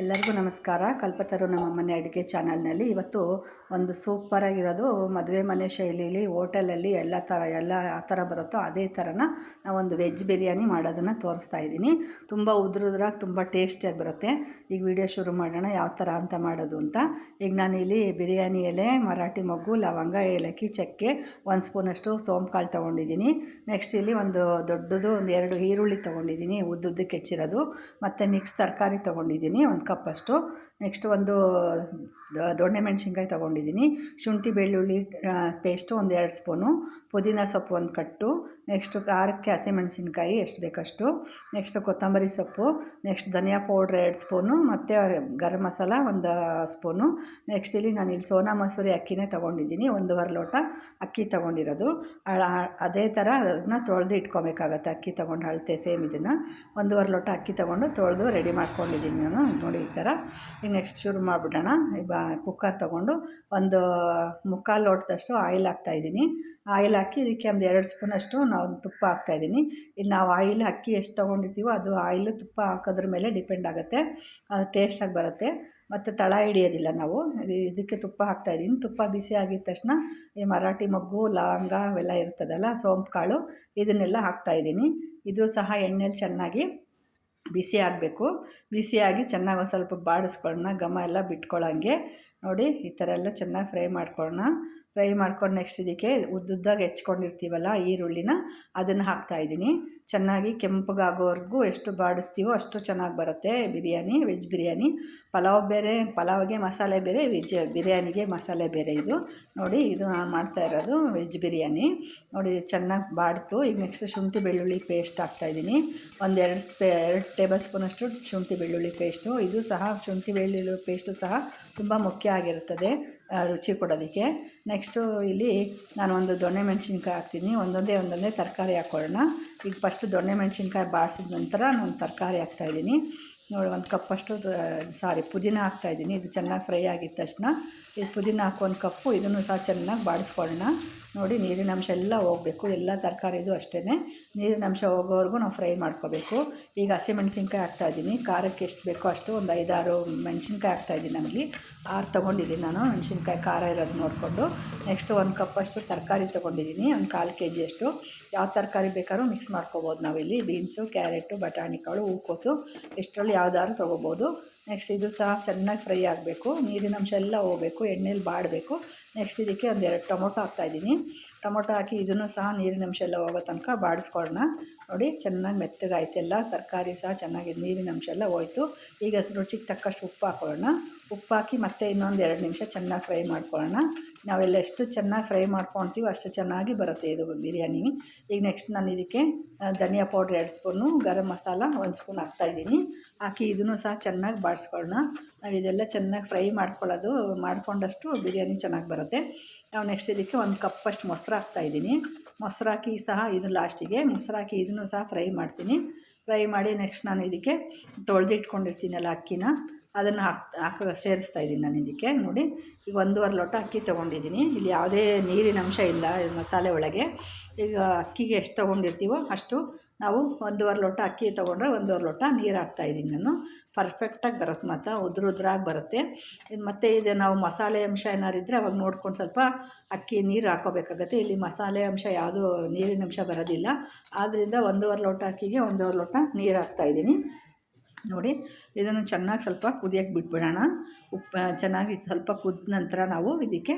ಎಲ್ಲರಿಗೂ ನಮಸ್ಕಾರ. ಕಲ್ಪತರು ನಮ್ಮ ಮನೆ ಅಡುಗೆ ಚಾನಲ್ನಲ್ಲಿ ಇವತ್ತು ಒಂದು ಸೂಪರಾಗಿರೋದು ಮದುವೆ ಮನೆ ಶೈಲಿಲಿ, ಹೋಟೆಲಲ್ಲಿ ಎಲ್ಲ ಥರ, ಎಲ್ಲ ಆ ಥರ ಬರುತ್ತೋ ಅದೇ ಥರನ ನಾವೊಂದು ವೆಜ್ ಬಿರಿಯಾನಿ ಮಾಡೋದನ್ನು ತೋರಿಸ್ತಾ ಇದ್ದೀನಿ. ತುಂಬ ಉದ್ರುದ್ರಾಗಿ ತುಂಬ ಟೇಸ್ಟಿಯಾಗಿ ಬರುತ್ತೆ. ಈಗ ವಿಡಿಯೋ ಶುರು ಮಾಡೋಣ, ಯಾವ ಥರ ಅಂತ ಮಾಡೋದು ಅಂತ. ಈಗ ನಾನು ಇಲ್ಲಿ ಬಿರಿಯಾನಿ ಎಲೆ, ಮರಾಠಿ ಮೊಗ್ಗು, ಲವಂಗ, ಏಲಕ್ಕಿ, ಚಕ್ಕೆ, ಒಂದು ಸ್ಪೂನಷ್ಟು ಸೋಂಪು ತೊಗೊಂಡಿದ್ದೀನಿ. ನೆಕ್ಸ್ಟ್ ಇಲ್ಲಿ ಒಂದು ದೊಡ್ಡದು ಒಂದು ಎರಡು ಈರುಳ್ಳಿ ತೊಗೊಂಡಿದ್ದೀನಿ, ಉದ್ದುದ್ದಕ್ಕೆ ಹೆಚ್ಚಿರೋದು. ಮತ್ತು ಮಿಕ್ಸ್ ತರಕಾರಿ ತೊಗೊಂಡಿದ್ದೀನಿ, ಒಂದು ಕಪ್ಪಷ್ಟು ನೆಕ್ಸ್ಟ್ ಒಂದು ದೊಣ್ಣೆ ಮೆಣಸಿನ್ಕಾಯಿ ತೊಗೊಂಡಿದ್ದೀನಿ. ಶುಂಠಿ, ಬೆಳ್ಳುಳ್ಳಿ ಪೇಸ್ಟು ಒಂದು ಎರಡು ಸ್ಪೂನು. ಪುದೀನ ಸೊಪ್ಪು ಒಂದು ಕಟ್ಟು. ನೆಕ್ಸ್ಟು ಖಾರಕ್ಕೆ ಹಸಿಮೆಣಸಿನ್ಕಾಯಿ ಎಷ್ಟು ಬೇಕಷ್ಟು. ನೆಕ್ಸ್ಟು ಕೊತ್ತಂಬರಿ ಸೊಪ್ಪು. ನೆಕ್ಸ್ಟ್ ಧನಿಯಾ ಪೌಡ್ರ್ ಎರಡು ಸ್ಪೂನು. ಮತ್ತು ಗರಂ ಮಸಾಲ ಒಂದು ಸ್ಪೂನು. ನೆಕ್ಸ್ಟ್ ಇಲ್ಲಿ ನಾನು ಇಲ್ಲಿ ಸೋನಾ ಮಸೂರಿ ಅಕ್ಕಿನೇ ತೊಗೊಂಡಿದ್ದೀನಿ. ಒಂದೂವರೆ ಲೋಟ ಅಕ್ಕಿ ತೊಗೊಂಡಿರೋದು. ಅದೇ ಥರ ಅದನ್ನ ತೊಳೆದು ಇಟ್ಕೊಬೇಕಾಗತ್ತೆ. ಅಕ್ಕಿ ತೊಗೊಂಡು ಅಳತೆ ಸೇಮ್ ಇದನ್ನು. ಒಂದೂವರೆ ಲೋಟ ಅಕ್ಕಿ ತೊಗೊಂಡು ತೊಳೆದು ರೆಡಿ ಮಾಡ್ಕೊಂಡಿದ್ದೀನಿ ನಾನು. ನೋಡಿ ಈ ಥರ ಈಗ ನೆಕ್ಸ್ಟ್ ಶುರು ಮಾಡಿಬಿಡೋಣ. ಕುಕ್ಕರ್ ತೊಗೊಂಡು ಒಂದು ಮುಕ್ಕಾಲು ಲೋಟದಷ್ಟು ಆಯಿಲ್ ಹಾಕ್ತಾಯಿದ್ದೀನಿ ಆಯಿಲ್ ಹಾಕಿ ಇದಕ್ಕೆ ಒಂದು ಎರಡು ಸ್ಪೂನಷ್ಟು ನಾವು ತುಪ್ಪ ಹಾಕ್ತಾಯಿದ್ದೀನಿ ಇಲ್ಲಿ ನಾವು ಆಯಿಲ್ ಅಕ್ಕಿ ಎಷ್ಟು ತೊಗೊಂಡಿರ್ತೀವೋ ಅದು ಆಯಿಲ್ ತುಪ್ಪ ಹಾಕೋದ್ರ ಮೇಲೆ ಡಿಪೆಂಡ್ ಆಗುತ್ತೆ. ಅದು ಟೇಸ್ಟಾಗಿ ಬರುತ್ತೆ. ಮತ್ತು ತಳ ಹಿಡಿಯೋದಿಲ್ಲ ನಾವು. ಇದಕ್ಕೆ ತುಪ್ಪ ಹಾಕ್ತಾಯಿದ್ದೀನಿ ತುಪ್ಪ ಬಿಸಿ ಆಗಿದ ತಕ್ಷಣ ಈ ಮರಾಠಿ ಮೊಗ್ಗು, ಲವಂಗ ಅವೆಲ್ಲ ಇರ್ತದಲ್ಲ ಸೋಂಪು ಕಾಳು ಇದನ್ನೆಲ್ಲ ಹಾಕ್ತಾಯಿದ್ದೀನಿ ಇದು ಸಹ ಎಣ್ಣೆಲಿ ಚೆನ್ನಾಗಿ ಬಿಸಿ ಆಗಬೇಕು. ಬಿಸಿಯಾಗಿ ಚೆನ್ನಾಗಿ ಒಂದು ಸ್ವಲ್ಪ ಬಾಡಿಸ್ಕೊಳ್ಳೋಣ ಘಮ ಎಲ್ಲ ಬಿಟ್ಕೊಳ್ಳೋಂಗೆ ನೋಡಿ, ಈ ಥರ ಎಲ್ಲ ಚೆನ್ನಾಗಿ ಫ್ರೈ ಮಾಡ್ಕೊಳ್ಳೋಣ ಫ್ರೈ ಮಾಡ್ಕೊಂಡು ನೆಕ್ಸ್ಟ್ ಇದಕ್ಕೆ ಉದ್ದುದ್ದಾಗಿ ಹೆಚ್ಕೊಂಡಿರ್ತೀವಲ್ಲ ಈರುಳ್ಳಿನ, ಅದನ್ನು ಹಾಕ್ತಾಯಿದ್ದೀನಿ ಚೆನ್ನಾಗಿ ಕೆಂಪಗಾಗೋವರೆಗೂ ಎಷ್ಟು ಬಾಡಿಸ್ತೀವೋ ಅಷ್ಟು ಚೆನ್ನಾಗಿ ಬರುತ್ತೆ. ಬಿರಿಯಾನಿ, ವೆಜ್ ಬಿರಿಯಾನಿ. ಪಲಾವ್ ಬೇರೆ, ಪಲಾವ್ಗೆ ಮಸಾಲೆ ಬೇರೆ, ವೆಜ್ ಬಿರಿಯಾನಿಗೆ ಮಸಾಲೆ ಬೇರೆ ಇದು. ನೋಡಿ, ಇದು ನಾನು ಮಾಡ್ತಾ ಇರೋದು ವೆಜ್ ಬಿರಿಯಾನಿ. ನೋಡಿ, ಚೆನ್ನಾಗಿ ಬಾಡ್ತು. ಈಗ ನೆಕ್ಸ್ಟ್ ಶುಂಠಿ ಬೆಳ್ಳುಳ್ಳಿ ಪೇಸ್ಟ್ ಹಾಕ್ತಾಯಿದ್ದೀನಿ ಒಂದೆರಡು ಎರಡು ಟೇಬಲ್ ಸ್ಪೂನಷ್ಟು ಶುಂಠಿ ಬೆಳ್ಳುಳ್ಳಿ ಪೇಸ್ಟು. ಇದು ಸಹ ಶುಂಠಿ ಬೆಳ್ಳುಳ್ಳಿ ಪೇಸ್ಟು ಸಹ ತುಂಬ ಮುಖ್ಯ ಆಗಿರುತ್ತದೆ ರುಚಿ ಕೊಡೋದಕ್ಕೆ. ನೆಕ್ಸ್ಟು ಇಲ್ಲಿ ನಾನು ಒಂದು ದೊಣ್ಣೆ ಮೆಣಸಿನ್ಕಾಯಿ ಹಾಕ್ತೀನಿ. ಒಂದೊಂದೇ ಒಂದೊಂದೇ ತರಕಾರಿ ಹಾಕ್ಕೊಳ್ಳೋಣ ಈಗ ಫಸ್ಟು ದೊಣ್ಣೆ ಮೆಣಸಿನ್ಕಾಯಿ ಬಾಡಿಸಿದ ನಂತರ ನಾನು ತರಕಾರಿ ಹಾಕ್ತಾಯಿದ್ದೀನಿ ನೋಡಿ, ಒಂದು ಕಪ್ಪಷ್ಟು ಸಾರಿ ಪುದೀನ ಹಾಕ್ತಾಯಿದ್ದೀನಿ ಇದು ಚೆನ್ನಾಗಿ ಫ್ರೈ ಆಗಿದ ತಕ್ಷಣ ಇದು ಪುದೀನ ಹಾಕೋ ಒಂದು ಕಪ್ಪು, ಇದನ್ನು ಸಹ ಚೆನ್ನಾಗಿ ಬಾಡಿಸ್ಕೊಳ್ಳೋಣ. ನೋಡಿ, ನೀರಿನ ಅಂಶ ಎಲ್ಲ ಹೋಗಬೇಕು. ಎಲ್ಲ ತರಕಾರಿದು ಅಷ್ಟೇ ನೀರಿನ ಅಂಶ ಹೋಗೋವರೆಗೂ ನಾವು ಫ್ರೈ ಮಾಡ್ಕೋಬೇಕು. ಈಗ ಹಸಿಮೆಣ್ಸಿನ್ಕಾಯಿ ಹಾಕ್ತಾಯಿದ್ದೀನಿ ಖಾರಕ್ಕೆ ಎಷ್ಟು ಬೇಕೋ ಅಷ್ಟು ಒಂದು ಐದಾರು ಮೆಣಸಿನ್ಕಾಯಿ ಹಾಕ್ತಾಯಿದ್ದೀನಿ ನಮಗೆ. ಆರು ತೊಗೊಂಡಿದ್ದೀನಿ ನಾನು. ಮೆಣಸಿನ್ಕಾಯಿ ಖಾರ ಇರೋದು ನೋಡಿಕೊಂಡು. ನೆಕ್ಸ್ಟ್ ಒಂದು ಕಪ್ಪಷ್ಟು ತರಕಾರಿ ತೊಗೊಂಡಿದ್ದೀನಿ. ಒಂದು ಕಾಲು ಕೆ ಜಿಯಷ್ಟು ಯಾವ ತರಕಾರಿ ಬೇಕಾದ್ರೂ ಮಿಕ್ಸ್ ಮಾಡ್ಕೋಬೋದು ನಾವಿಲ್ಲಿ. ಬೀನ್ಸು, ಕ್ಯಾರೆಟು ಬಟಾಣಿಕಾಳು ಹೂಕೋಸು. ಇಷ್ಟರಲ್ಲಿ ಯಾವ್ದಾದ್ರು ತೊಗೋಬೋದು. ನೆಕ್ಸ್ಟ್ ಇದು ಸಹ ಚೆನ್ನಾಗಿ ಫ್ರೈ ಆಗಬೇಕು. ನೀರಿನಂಶ ಎಲ್ಲ ಹೋಗಬೇಕು. ಎಣ್ಣೆಲಿ ಬಾಡಬೇಕು. ನೆಕ್ಸ್ಟ್ ಇದಕ್ಕೆ ಒಂದು ಎರಡು ಟೊಮೊಟೊ ಹಾಕ್ತಾಯಿದ್ದೀನಿ ಟೊಮೊಟೊ ಹಾಕಿ ಇದನ್ನು ಸಹ ನೀರಿನ ಅಂಶ ಎಲ್ಲ ಹೋಗೋ ತನಕ ಬಾಡಿಸ್ಕೊಳ್ಳೋಣ. ನೋಡಿ, ಚೆನ್ನಾಗಿ ಮೆತ್ತಗಾಯ್ತು. ಎಲ್ಲ ತರಕಾರಿ ಸಹ ಚೆನ್ನಾಗಿ ನೀರಿನ ಅಂಶ ಎಲ್ಲ ಹೋಯ್ತು. ಈಗ ರುಚಿಗೆ ತಕ್ಕಷ್ಟು ಉಪ್ಪು ಹಾಕೊಳ್ಳೋಣ. ಉಪ್ಪು ಹಾಕಿ ಮತ್ತೆ ಇನ್ನೊಂದು ಎರಡು ನಿಮಿಷ ಚೆನ್ನಾಗಿ ಫ್ರೈ ಮಾಡ್ಕೊಳ್ಳೋಣ. ನಾವೆಲ್ಲ ಎಷ್ಟು ಚೆನ್ನಾಗಿ ಫ್ರೈ ಮಾಡ್ಕೊಳ್ತೀವೋ ಅಷ್ಟು ಚೆನ್ನಾಗಿ ಬರುತ್ತೆ ಇದು ಬಿರಿಯಾನಿ. ಈಗ ನೆಕ್ಸ್ಟ್ ನಾನು ಇದಕ್ಕೆ ಧನಿಯಾ ಪೌಡ್ರ್ ಎರಡು ಸ್ಪೂನು, ಗರಂ ಮಸಾಲ ಒಂದು ಸ್ಪೂನ್ ಹಾಕ್ತಾಯಿದ್ದೀನಿ ಹಾಕಿ ಇದನ್ನು ಸಹ ಚೆನ್ನಾಗಿ ಬಾಡಿಸ್ಕೊಳ್ಳೋಣ. ನಾವು ಇದೆಲ್ಲ ಚೆನ್ನಾಗಿ ಫ್ರೈ ಮಾಡ್ಕೊಳ್ಳೋದು, ಮಾಡಿಕೊಂಡಷ್ಟು ಬಿರಿಯಾನಿ ಚೆನ್ನಾಗಿ ಬರುತ್ತೆ. ನಾವು ನೆಕ್ಸ್ಟ್ ಇದಕ್ಕೆ ಒಂದು ಕಪ್ಪಷ್ಟು ಮೊಸರು ಹಾಕ್ತಾಯಿದ್ದೀನಿ ಮೊಸರು ಹಾಕಿ ಸಹ ಇದು ಲಾಸ್ಟಿಗೆ ಮೊಸರು ಹಾಕಿ ಇದನ್ನು ಸಹ ಫ್ರೈ ಮಾಡ್ತೀನಿ. ಫ್ರೈ ಮಾಡಿ ನೆಕ್ಸ್ಟ್ ನಾನು ಇದಕ್ಕೆ ತೊಳೆದಿಟ್ಕೊಂಡಿರ್ತೀನಲ್ಲ ಅಕ್ಕಿನ. ಅದನ್ನು ಹಾಕ್ ಹಾಕ ಸೇರಿಸ್ತಾ ಇದ್ದೀನಿ ನಾನು ಇದಕ್ಕೆ. ನೋಡಿ, ಈಗ ಒಂದೂವರೆ ಲೋಟ ಅಕ್ಕಿ ತೊಗೊಂಡಿದ್ದೀನಿ. ಇಲ್ಲಿ ಯಾವುದೇ ನೀರಿನ ಅಂಶ ಇಲ್ಲ ಮಸಾಲೆ ಒಳಗೆ. ಈಗ ಅಕ್ಕಿಗೆ ಎಷ್ಟು ತೊಗೊಂಡಿರ್ತೀವೋ ಅಷ್ಟು ನಾವು ಒಂದೂವರೆ ಲೋಟ ಅಕ್ಕಿ ತೊಗೊಂಡ್ರೆ ಒಂದೂವರೆ ಲೋಟ ನೀರು ಹಾಕ್ತಾಯಿದ್ದೀನಿ ನಾನು. ಪರ್ಫೆಕ್ಟಾಗಿ ಬರುತ್ತೆ ಮತ್ತು ಉದ್ರ ಉದ್ರಾಗಿ ಬರುತ್ತೆ. ಮತ್ತು ಇದು ನಾವು ಮಸಾಲೆ ಅಂಶ ಏನಾರು ಇದ್ದರೆ ಅವಾಗ ನೋಡ್ಕೊಂಡು ಸ್ವಲ್ಪ ಅಕ್ಕಿ ನೀರು ಹಾಕೋಬೇಕಾಗತ್ತೆ ಇಲ್ಲಿ ಮಸಾಲೆ ಅಂಶ ಯಾವುದೂ ನೀರಿನ ಅಂಶ ಬರೋದಿಲ್ಲ. ಆದ್ದರಿಂದ ಒಂದೂವರೆ ಲೋಟ ಅಕ್ಕಿಗೆ ಒಂದೂವರೆ ಲೋಟ ನೀರು ಹಾಕ್ತಾಯಿದ್ದೀನಿ ನೋಡಿ, ಇದನ್ನು ಚೆನ್ನಾಗಿ ಸ್ವಲ್ಪ ಕುದಿಯೋಕ್ಕೆ ಬಿಟ್ಬಿಡೋಣ. ಉಪ್ಪು, ಚೆನ್ನಾಗಿ ಸ್ವಲ್ಪ ಕುದ್ದ ನಂತರ ನಾವು ಇದಕ್ಕೆ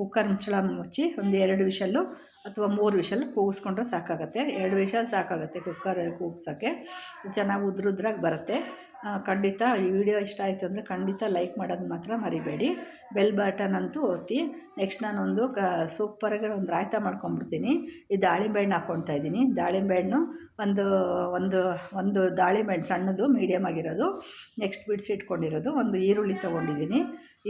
ಕುಕ್ಕರ್ ಮುಚ್ಚಳ ಮುಚ್ಚಿ ಒಂದು ಎರಡು ವಿಷಲ್ಲು ಅಥವಾ ಮೂರು ವಿಷಲ್ ಕೂಗಿಸ್ಕೊಂಡ್ರೆ ಸಾಕಾಗುತ್ತೆ. ಎರಡು ವಿಷಲ್ ಸಾಕಾಗುತ್ತೆ ಕುಕ್ಕರ್ ಕೂಗ್ಸೋಕ್ಕೆ. ಚೆನ್ನಾಗಿ ಉದ್ರುದ್ರಾಗಿ ಬರುತ್ತೆ. ಖಂಡಿತ ಈ ವಿಡಿಯೋ ಇಷ್ಟ ಆಯಿತು ಅಂದರೆ ಖಂಡಿತ ಲೈಕ್ ಮಾಡೋದು ಮಾತ್ರ ಮರಿಬೇಡಿ. ಬೆಲ್ ಬಟನ್ ಅಂತೂ ಒತ್ತಿ. ನೆಕ್ಸ್ಟ್ ನಾನೊಂದು ಕ, ಸೂಪರಾಗಿ ಒಂದು ರಾಯ್ತ ಮಾಡ್ಕೊಂಬಿಡ್ತೀನಿ ಈ ದಾಳಿಂಬೆ ಹಣ್ಣು ಹಾಕ್ಕೊಳ್ತಾ ಇದ್ದೀನಿ. ದಾಳಿಂಬೆ ಹಣ್ಣು ಒಂದು ಒಂದು ಒಂದು ದಾಳಿಂಬೆ ಹಣ್ಣು ಸಣ್ಣದು ಮೀಡಿಯಮ್ ಆಗಿರೋದು. ನೆಕ್ಸ್ಟ್ ಬಿಡಿಸಿ ಇಟ್ಕೊಂಡಿರೋದು ಒಂದು ಈರುಳ್ಳಿ ತೊಗೊಂಡಿದ್ದೀನಿ.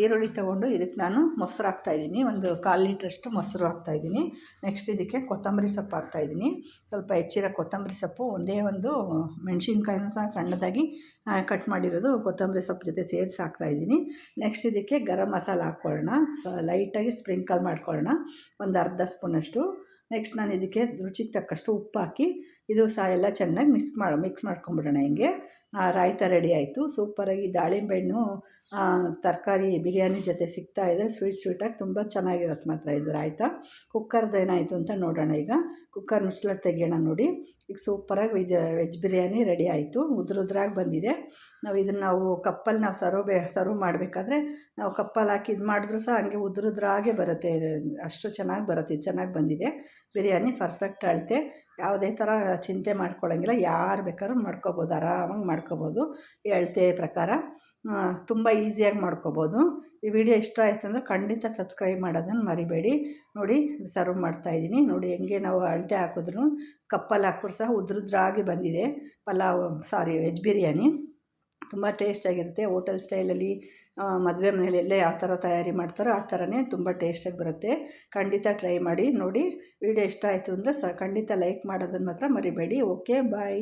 ಈರುಳ್ಳಿ ತೊಗೊಂಡು ಇದಕ್ಕೆ ನಾನು ಮೊಸರು ಹಾಕ್ತಾಯಿದ್ದೀನಿ ಒಂದು ಕಾಲು ಲೀಟ್ರಷ್ಟು ಮೊಸರು ಹಾಕ್ತಾಯಿದ್ದೀನಿ ನೆಕ್ಸ್ಟ್ ಇದಕ್ಕೆ ಕೊತ್ತಂಬರಿ ಸೊಪ್ಪು ಹಾಕ್ತಾಯಿದ್ದೀನಿ ಸ್ವಲ್ಪ ಹೆಚ್ಚಿರೋ ಕೊತ್ತಂಬರಿ ಸೊಪ್ಪು ಒಂದೇ ಒಂದು ಮೆಣಸಿನ್ಕಾಯಿನೂ ಸಹ ಸಣ್ಣದಾಗಿ ಕಟ್ ಮಾಡಿರೋದು ಕೊತ್ತಂಬರಿ ಸೊಪ್ಪು ಜೊತೆ ಸೇರಿಸಿ ಹಾಕ್ತಾಯಿದ್ದೀನಿ ನೆಕ್ಸ್ಟ್ ಇದಕ್ಕೆ ಗರಂ ಮಸಾಲ ಹಾಕ್ಕೊಳ್ಳೋಣ. ಸೊ ಲೈಟಾಗಿ ಸ್ಪ್ರಿಂಕಲ್ ಮಾಡ್ಕೊಳ್ಳೋಣ. ಒಂದು ಅರ್ಧ ಸ್ಪೂನಷ್ಟು. ನೆಕ್ಸ್ಟ್ ನಾನು ಇದಕ್ಕೆ ರುಚಿಗೆ ತಕ್ಕಷ್ಟು ಉಪ್ಪು ಹಾಕಿ ಇದು ಸಹ ಎಲ್ಲ ಚೆನ್ನಾಗಿ ಮಿಕ್ಸ್ ಮಾಡಿ ಮಿಕ್ಸ್ ಮಾಡ್ಕೊಂಬಿಡೋಣ ಹಿಂಗೆ. ರಾಯ್ತ ರೆಡಿ ಆಯಿತು. ಸೂಪರಾಗಿ ದಾಳಿಂಬೆ ಹಣ್ಣು ತರಕಾರಿ, ಬಿರಿಯಾನಿ ಜೊತೆ ಸಿಗ್ತಾ ಇದೆ. ಸ್ವೀಟ್ ಸ್ವೀಟಾಗಿ ತುಂಬ ಚೆನ್ನಾಗಿರುತ್ತೆ ಮಾತ್ರ ಇದು ರಾಯ್ತ. ಕುಕ್ಕರ್ದು ಏನಾಯಿತು ಅಂತ ನೋಡೋಣ ಈಗ. ಕುಕ್ಕರ್ ಮುಚ್ಚಳ ತೆಗಿಯೋಣ ನೋಡಿ. ಈಗ ಸೂಪರಾಗಿ ವೆಜ್ ವೆಜ್ ಬಿರಿಯಾನಿ ರೆಡಿ ಆಯಿತು. ಉದ್ರ ಉದ್ರಾಗಿ ಬಂದಿದೆ. ನಾವು ಇದನ್ನು ನಾವು ಕಪ್ಪಲ್ಲಿ ನಾವು ಸರ್ವ್ ಬೇ ಸರ್ವ್ ಮಾಡಬೇಕಾದ್ರೆ ನಾವು ಕಪ್ಪಲ್ಲಿ ಹಾಕಿ ಇದು ಮಾಡಿದ್ರೂ ಸಹ ಹಂಗೆ ಉದ್ರುದ್ರಾಗೆ ಬರುತ್ತೆ. ಅಷ್ಟು ಚೆನ್ನಾಗಿ ಬರುತ್ತೆ, ಇದು ಚೆನ್ನಾಗಿ ಬಂದಿದೆ. ಬಿರಿಯಾನಿ ಪರ್ಫೆಕ್ಟ್ ಅಳತೆ, ಯಾವುದೇ ಥರ ಚಿಂತೆ ಮಾಡ್ಕೊಳ್ಳೋಂಗಿಲ್ಲ ಯಾರು ಬೇಕಾದ್ರೂ ಮಾಡ್ಕೋಬೋದು, ಆರಾಮಾಗಿ ಮಾಡ್ಕೋಬೋದು ಈ ಅಳತೆ ಪ್ರಕಾರ. ತುಂಬ ಈಸಿಯಾಗಿ ಮಾಡ್ಕೊಬೋದು. ಈ ವಿಡಿಯೋ ಇಷ್ಟ ಆಯ್ತು ಅಂದರೆ ಖಂಡಿತ ಸಬ್ಸ್ಕ್ರೈಬ್ ಮಾಡೋದನ್ನು ಮರಿಬೇಡಿ. ನೋಡಿ, ಸರ್ವ್ ಮಾಡ್ತಾಯಿದ್ದೀನಿ ನೋಡಿ, ಹೆಂಗೆ ನಾವು ಅಳತೆ ಹಾಕಿದ್ರು ಕಪ್ಪಲ್ಲಿ ಹಾಕಿದ್ರು ಸಹ ಉದ್ರುದ್ರಾಗಿ ಬಂದಿದೆ. Pulao, sorry, veg biryani. ತುಂಬ ಟೇಸ್ಟಾಗಿರುತ್ತೆ ಹೋಟೆಲ್ ಸ್ಟೈಲಲ್ಲಿ ಮದುವೆ ಮನೆಯಲ್ಲೆಲ್ಲ ಯಾವ ಥರ ತಯಾರಿ ಮಾಡ್ತಾರೋ ಆ ಥರನೇ ತುಂಬ ಟೇಸ್ಟಾಗಿ ಬರುತ್ತೆ. ಖಂಡಿತ ಟ್ರೈ ಮಾಡಿ, ನೋಡಿ. ವಿಡಿಯೋ ಇಷ್ಟ ಆಯಿತು ಅಂದರೆ ಸ, ಖಂಡಿತ ಲೈಕ್ ಮಾಡೋದನ್ನು ಮಾತ್ರ ಮರಿಬೇಡಿ. Okay, bye.